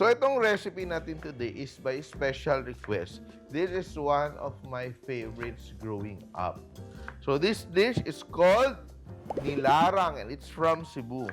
So itong recipe natin today is by special request. This is one of my favorites growing up. So this dish is called nilarang and it's from Cebu.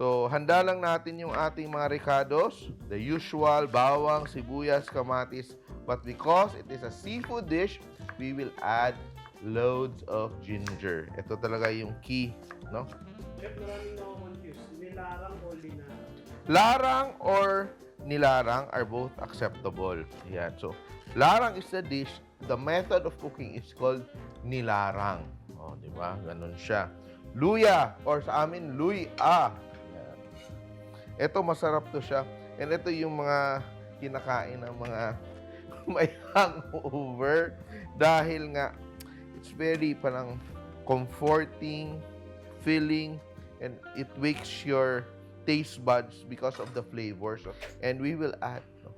So handa lang natin yung ating mga ricados, the usual bawang, sibuyas, kamatis. But because it is a seafood dish, we will add loads of ginger. Ito talaga yung key, no? Chef, maraming nakakonfuse. Nilarang o linarang? Larang or nilarang are both acceptable. Yan. So, larang is the dish. The method of cooking is called nilarang. O, di ba? Ganun siya. Luya or sa amin, luya. Yan. Ito, masarap to siya. And ito yung mga kinakain ng mga may hangover dahil nga it's very parang comforting, filling, and it wakes your taste buds because of the flavors. And we will add. No?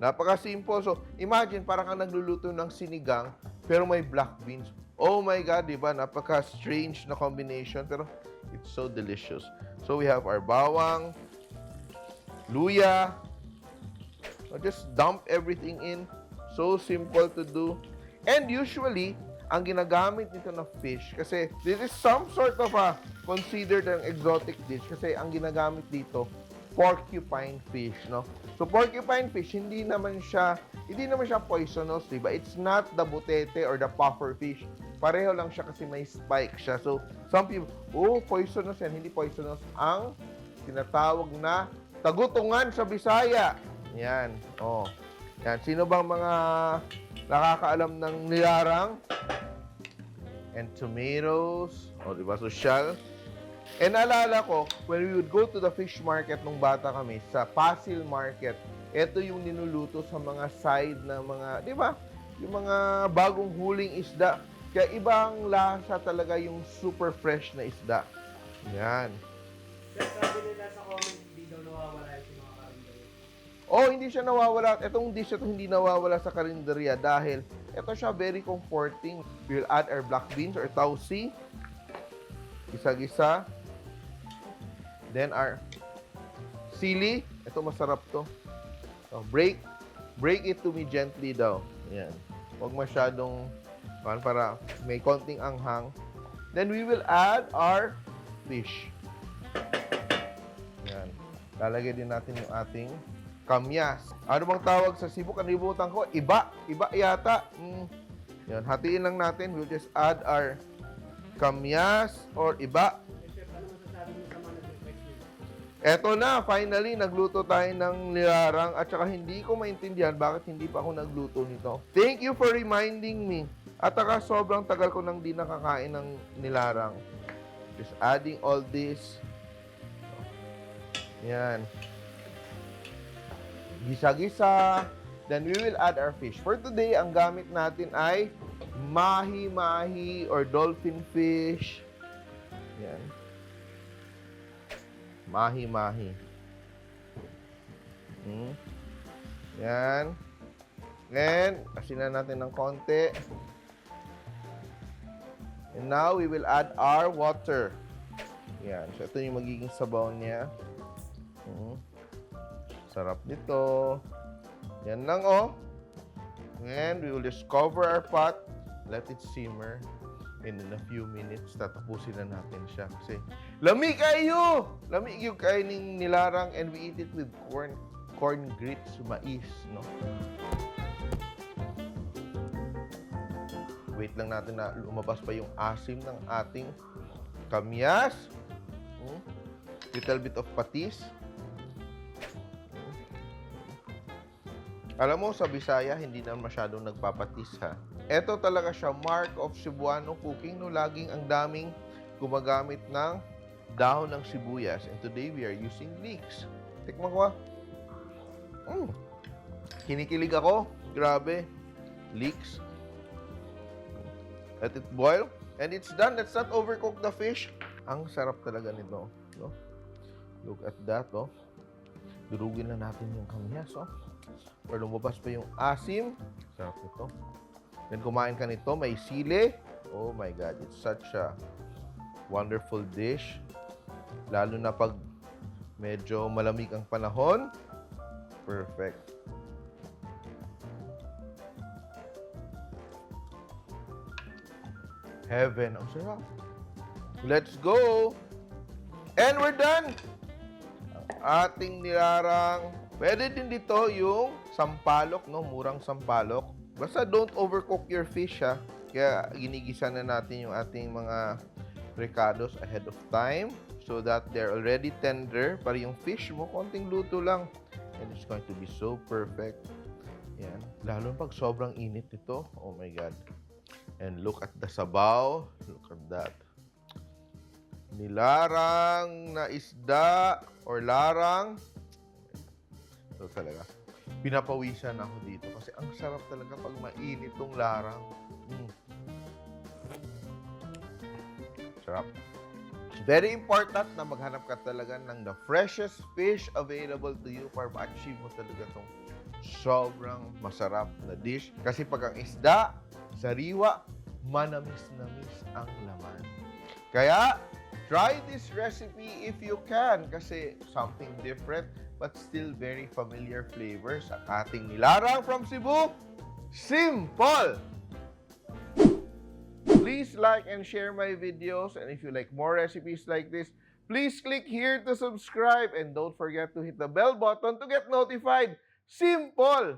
Napaka-simple. So, imagine, parang kang nagluluto ng sinigang, pero may black beans. Oh my God, di ba? Napaka-strange na combination, pero it's so delicious. So, we have our bawang, luya. So, just dump everything in. So simple to do. And usually, ang ginagamit nito na fish, kasi this is some sort of a considered an exotic dish kasi ang ginagamit dito, porcupine fish, no? So porcupine fish, hindi naman siya, hindi naman siya poisonous, di ba? It's not the butete or the puffer fish. Pareho lang siya kasi may spike siya. So some people, oh, poisonous yan. Hindi poisonous. Ang tinatawag na tagutungan sa Bisaya. Yan. Oh. Yan. Sino bang mga nakakaalam ng nilarang? And tomatoes. O, di ba? Social. And naalala ko, when we would go to the fish market nung bata kami, sa Pasil Market, ito yung ninuluto sa mga side na mga, di ba? Yung mga bagong huling isda. Kaya ibang lasa talaga yung super fresh na isda. Yan. Chef, sabi nila sa comment, Oh, hindi siya nawawala. Itong dish ito hindi nawawala sa karinderya dahil ito siya very comforting. We'll add our black beans or tausi. Gisa-gisa. Then our sili. Ito masarap to. So, break break it to me gently daw. Yan. Huwag masyadong para may konting anghang. Then we will add our fish. Yan. Lalagay din natin yung ating kamyas. Ano bang tawag sa Cebu? Kanibutan ko. Iba. Iba yata. Mm. Yan. Hatiin lang natin. We'll just add our kamyas or iba. Eto na, finally, nagluto tayo ng nilarang at saka hindi ko maintindihan bakit hindi pa ako nagluto nito. Thank you for reminding me. At saka sobrang tagal ko nang di nakakain ng nilarang. Just adding all this. Yan. Gisa-gisa. Then we will add our fish. For today, ang gamit natin ay mahi-mahi or dolphin fish. Yan. Mahi-mahi. Hmm. Yan. Then, asin na natin ng konti. And now, we will add our water. Yan. So, ito yung magiging sabaw niya. Hmm. Sarap nito. Yan lang, oh. And we will just cover our pot. Let it simmer. And in a few minutes, tatapusin na natin siya. Kasi, lami kayo! Lami yung kainin nilarang and we eat it with corn corn grits, mais, no? Wait lang natin na lumabas pa yung asim ng ating kamyas. Hmm? Little bit of patis. Alam mo, sa Bisaya, hindi na masyadong nagpapatis, ha? Ito talaga siya, mark of Cebuano cooking, no? Laging ang daming gumagamit ng dahon ng sibuyas. And today, we are using leeks. Tikman ko, ah. Mm. Kinikilig ako. Grabe. Leeks. Let it boil. And it's done. Let's not overcook the fish. Ang sarap talaga nito. No? Look at that, oh. Durugin na natin yung kamyas, oh. Para lumabas pa yung asim. Sarap nito. Then kumain ka nito, may sili. Oh my God, it's such a wonderful dish. Lalo na pag medyo malamig ang panahon. perfect. Heaven, ang sarap. Let's go! And we're done! Ang ating nilarang. Pwede din dito yung sampalok, no? Murang sampalok. Basta don't overcook your fish, ha? Kaya ginigisa na natin yung ating mga ricados ahead of time so that they're already tender. Para yung fish mo, konting luto lang. And it's going to be so perfect. Yan. Lalo pag sobrang init ito. Oh my God. And look at the sabaw. Look at that. Nilarang na isda or larang. Ito talaga. Pinapawisan ako dito kasi ang sarap talaga pag mainit tong larang. Mm. Sarap. Very important na maghanap ka talaga ng the freshest fish available to you para ma-achieve mo talaga tong sobrang masarap na dish. Kasi pag ang isda, sariwa, manamis-namis ang laman. Kaya, try this recipe if you can kasi something different but still very familiar flavors ang ating nilarang from Cebu. Simple! Please like and share my videos and if you like more recipes like this, please click here to subscribe and don't forget to hit the bell button to get notified. Simple!